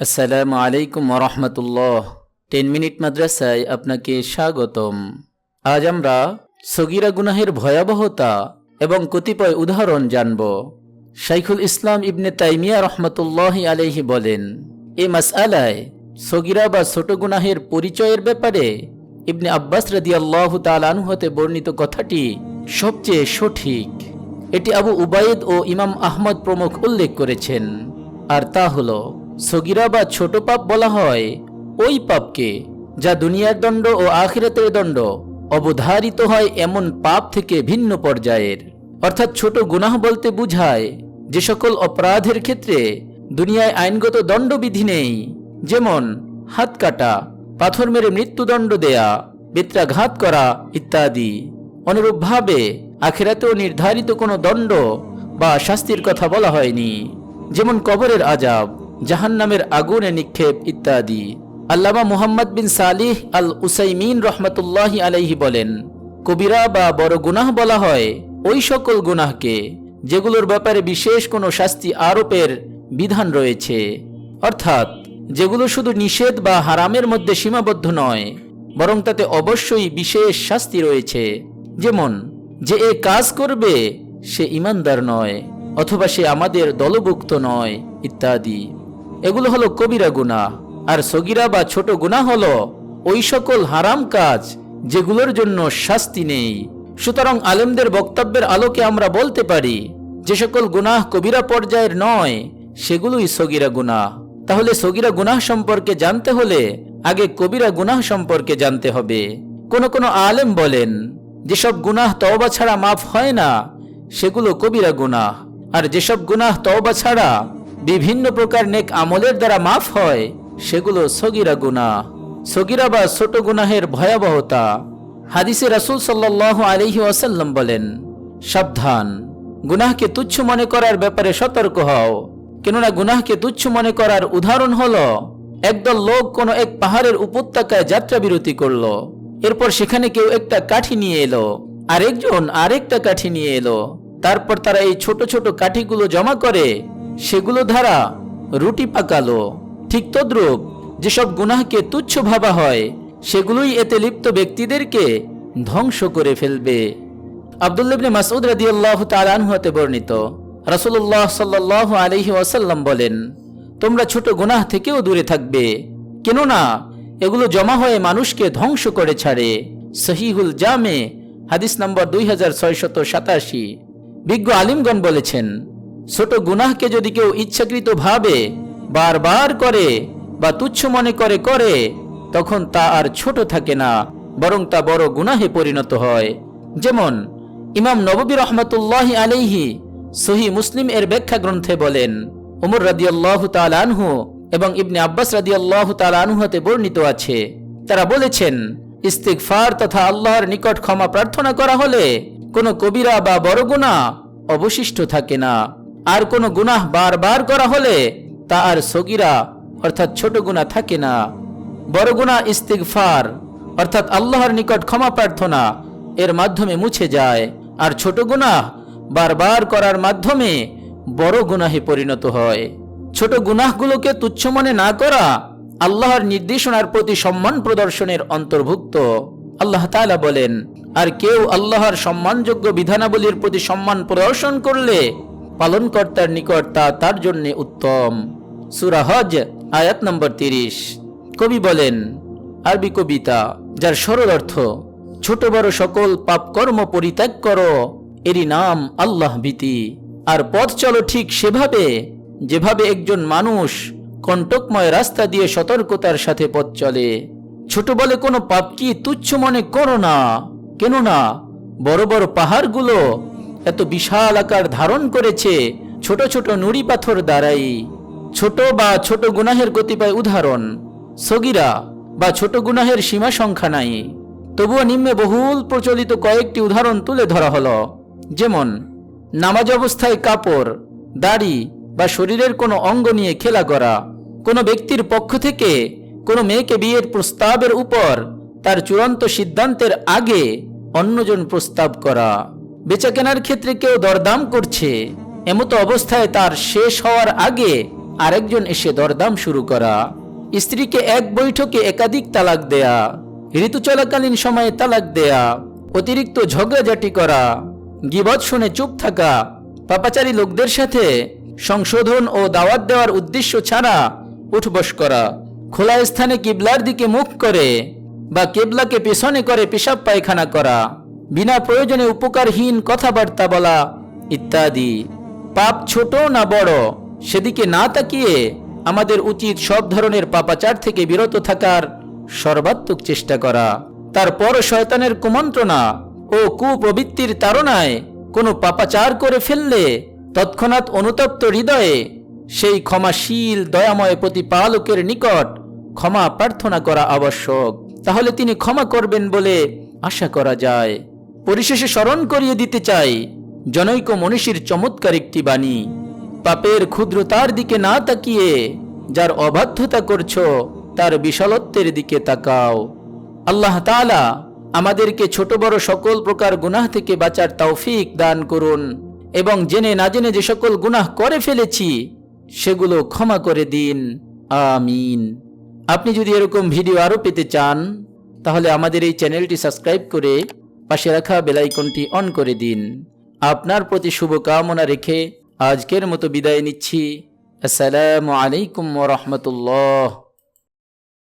আসসালামু আলাইকুম রহমতুল্লাহ ten minute মাদ্রাসায় আপনাকে স্বাগতম। আজ আমরা সগিরা গুনাহের ভয়াবহতা এবং কতিপয় উদাহরণ জানব। শাইখুল ইসলাম ইবনে তাইমিয়া রহমতুল্লাহ আলহি বলেন, এ মাসআলায় সগিরা বা ছোট গুনাহের পরিচয়ের ব্যাপারে ইবনে আব্বাস রাদি আল্লাহ তালানু হতে বর্ণিত কথাটি সবচেয়ে সঠিক। এটি আবু উবায়েদ ও ইমাম আহমদ প্রমুখ উল্লেখ করেছেন। আর তা হল সগিরা বা ছোট পাপ বলা হয়। ওই পাপকে, যা দুনিয়ার দণ্ড ও আখিরাতের দণ্ড, অবধারিত হয় এমন পাপ থেকে ভিন্ন পর্যায়ের। অর্থাৎ ছোট গুনাহ বলতে বুঝায় যে সকল অপরাধের ক্ষেত্রে দুনিয়ায় আইনগত দণ্ডবিধি নেই, যেমন হাত কাটা, পাথর মেরে মৃত্যুদণ্ড দেয়া, বেত্রাঘাত করা ইত্যাদি। অনুরূপভাবে আখেরাতেও নির্ধারিত কোনো দণ্ড বা শাস্তির কথা বলা হয়নি, যেমন কবরের আজাব জাহান্নামের আগুনে নিক্ষেপ ইত্যাদি। আল্লামা মুহাম্মদ বিন সালিহ আল উসাইমিন রহমতুল্লাহ আলাইহি বলেন, কবিরা বা বড় গুনাহ বলা হয় ওই সকল গুনাহকে, যেগুলোর ব্যাপারে বিশেষ কোনো শাস্তি আরোপের বিধান রয়েছে। অর্থাৎ, যেগুলো শুধু নিষেধ বা হারামের মধ্যে সীমাবদ্ধ নয়, বরং তাতে অবশ্যই বিশেষ শাস্তি রয়েছে। যেমন, যে এ কাজ করবে, সে ইমানদার নয়, অথবা সে আমাদের দলভুক্ত নয়, ইত্যাদি। এগুলো হলো কবিরা গুনাহ। আর সগিরা বা ছোট গুনাহ হলো ওই সকল হারাম কাজ যেগুলোর জন্য শাস্তি নেই। সুতরাং আলেমদের বক্তব্যের আলোকে আমরা বলতে পারি, যে সকল গুনাহ কবিরা পর্যায়ের নয়, সেগুলোই সগিরা গুনাহ। তাহলে সগিরা গুনাহ সম্পর্কে জানতে হলে আগে কবিরা গুনাহ সম্পর্কে জানতে হবে। কোন কোন আলেম বলেন, যেসব গুনাহ তওবা ছাড়া মাফ হয় না, সেগুলো কবিরা গুনাহ। আর যেসব গুনাহ তওবা ছাড়া বিভিন্ন প্রকার নেক আমলের দ্বারা মাফ হয়, সেগুলো সগিরা গুনাহ। সগিরা বা ছোট গুনাহের ভয়াবহতা। হাদিসে রাসূল সাল্লাল্লাহু আলাইহি ওয়াসাল্লাম বলেন, সাবধান, গুনাহকে তুচ্ছ মনে করার ব্যাপারে সতর্ক হও। কেননা গুনাহকে তুচ্ছ মনে করার উদাহরণ হল, একদল লোক কোনো এক পাহাড়ের উপত্যকায় যাত্রা বিরতি করল। এরপর সেখানে কেউ একটা কাঠি নিয়ে এলো, আরেকজন আরেকটা কাঠি নিয়ে এলো। তারপর তারা এই ছোট ছোট কাঠিগুলো জমা করে সেগুলো ধারা রুটি পাকালো। ঠিক তদ্রূপ যেসব গুনাহকে তুচ্ছ ভাবা হয়, সেগুলোই এতে লিপ্ত ব্যক্তিদেরকে ধ্বংস করে ফেলবে। আবদুল্লাবনে মাসউদ রাদিয়াল্লাহু তাআলা আনহু হতে বর্ণিত, রাসূলুল্লাহ সাল্লাল্লাহু আলাইহি ওয়াসাল্লাম বলেন, তোমরা ছোট গুনাহ থেকেও দূরে থাকবে, কেননা এগুলো জমা হয়ে মানুষকে ধ্বংস করে ছাড়ে। সহিহুল জামে, হাদিস নম্বর দুই বিজ্ঞ আলিমগণ বলেছেন ছোট গুনাহকে যদি কেউ ইচ্ছাকৃত ভাবে বারবার করে বা তুচ্ছ মনে করে করে, তখন তা আর ছোট থাকে না, বরং তা বড় গুনাহে পরিণত হয়। যেমন, ইমাম নববী রহমতুল্লাহ আলাইহি সহি মুসলিম এর ব্যাখ্যা গ্রন্থে বলেন, উমর রাদিয়াল্লাহ আনহু এবং ইবনে আব্বাস রাদিয়াল্লাহ আনহুতে বর্ণিত আছে। তারা বলেছেন, ইস্তিগফার তথা আল্লাহর নিকট ক্ষমা প্রার্থনা করা হলে কোনো কবিরা বা বড় গুণা অবশিষ্ট থাকে না। আর কোনো গুনাহ বারবার করা হলে তা আর সগিরা, অর্থাৎ ছোট গুণা থাকে না। বড় গুণা ইস্তিগফার, অর্থাৎ আল্লাহর নিকট ক্ষমা প্রার্থনা, এর মাধ্যমে মুছে যায়। আর ছোট গুনাহ বারবার করার মাধ্যমে বড় গুনাহে পরিণত হয়। ছোট গুনাহগুলোকে তুচ্ছ মনে না করা আল্লাহর নির্দেশনার প্রতি সম্মান প্রদর্শনের অন্তর্ভুক্ত। আল্লাহ বলেন, আর কেউ আল্লাহর সম্মানযোগ্য বিধানাবলীর প্রতি সম্মান প্রদর্শন করলে পালনকর্তার নিকট তা তার জন্য উত্তম। সুরা হজ, আয়াত নম্বর তিরিশ। কবি বলেন, আরবি কবিতা, যার সরল অর্থ, ছোট বড় সকল পাপকর্ম পরিত্যাগ করো, এরই নাম আল্লাহ ভীতি। আর পথ চলো ঠিক সেভাবে, যেভাবে একজন মানুষ কণ্টকময় রাস্তা দিয়ে সতর্কতার সাথে পথ চলে। ছোট বলে কোনো পাপ কি তুচ্ছ মনে করো না। কেননা, বড় বড় পাহাড়গুলো এত বিশাল আকার ধারণ করেছে, ছোট ছোট নুড়ি পাথর দ্বারাই। ছোট বা ছোট গুনাহের গতিপায় উদাহরণ, সগিরা বা ছোট গুনাহের সীমা সংখ্যা নাই। তবুও নিম্নে বহুল প্রচলিত কয়েকটি উদাহরণ তুলে ধরা হলো। যেমন, নামাজ অবস্থায় কাপড়, দাড়ি বা শরীরের কোনো অঙ্গ নিয়ে খেলা করা, কোনো ব্যক্তির পক্ষ থেকে কোনো মেয়েকে বিয়ের প্রস্তাবের উপর তার চূড়ান্ত সিদ্ধান্তের আগে অন্যজন প্রস্তাব করা। বেচাকেনার ক্ষেত্রে কেউ দরদাম করছে। এমতো অবস্থায় তার শেষ হওয়ার আগে আরেকজন এসে দরদাম শুরু করা। স্ত্রীকে এক বৈঠকে একাধিক তালাক দেয়া ঋতু চলাকালীন সময়ে তালাক দেয়া, অতিরিক্ত ঝগড়াঝাটি করা, গিবত শুনে চুপ থাকা, পাপাচারী লোকদের সাথে সংশোধন ও দাওয়াত দেওয়ার উদ্দেশ্য ছাড়া উঠবস করা, খোলা স্থানে কিবলার দিকে মুখ করে বা কেবলাকে পেছনে করে পেশাব পায়খানা করা। বিনা প্রয়োজনে উপকারহীন কথাবার্তা বলা ইত্যাদি। পাপ ছোট না বড়, সেদিকে না তাকিয়ে আমাদের উচিত সব ধরনের পাপাচার থেকে বিরত থাকার সর্বাত্মক চেষ্টা করা। তারপর শয়তানের কুমন্ত্রণা ও কুপ্রবৃত্তির তাড়নায় কোনো পাপাচার করে ফেললে তৎক্ষণাৎ অনুতপ্ত হৃদয়ে সেই ক্ষমাশীল, দয়াময় প্রতিপালকের নিকট ক্ষমা প্রার্থনা করা আবশ্যক। তাহলে তিনি ক্ষমা করবেন বলে আশা করা যায়। পরিশেষে স্মরণ করিয়ে দিতে চাই, জনৈক মনীষীর চমৎকার একটি বাণী। পাপের ক্ষুদ্রতার দিকে না তাকিয়ে, যার অবাধ্যতা করছ, তার বিশালত্বের দিকে তাকাও। আল্লাহ তাআলা আমাদেরকে ছোট বড় সকল প্রকার গুনাহ থেকে বাঁচার তৌফিক দান করুন এবং জেনে না জেনে যে সকল গুনাহ করে ফেলেছি, সেগুলো ক্ষমা করে দিন। আমিন। আপনি যদি এরকম ভিডিও আরও পেতে চান, তাহলে আমাদের এই চ্যানেলটি সাবস্ক্রাইব করে পাশে রাখা বেলাইকনটি অন করে দিন। আপনার প্রতি শুভকামনা রেখে আজকের মতো বিদায় নিচ্ছি। আসসালামু আলাইকুম রহমতুল্লাহ।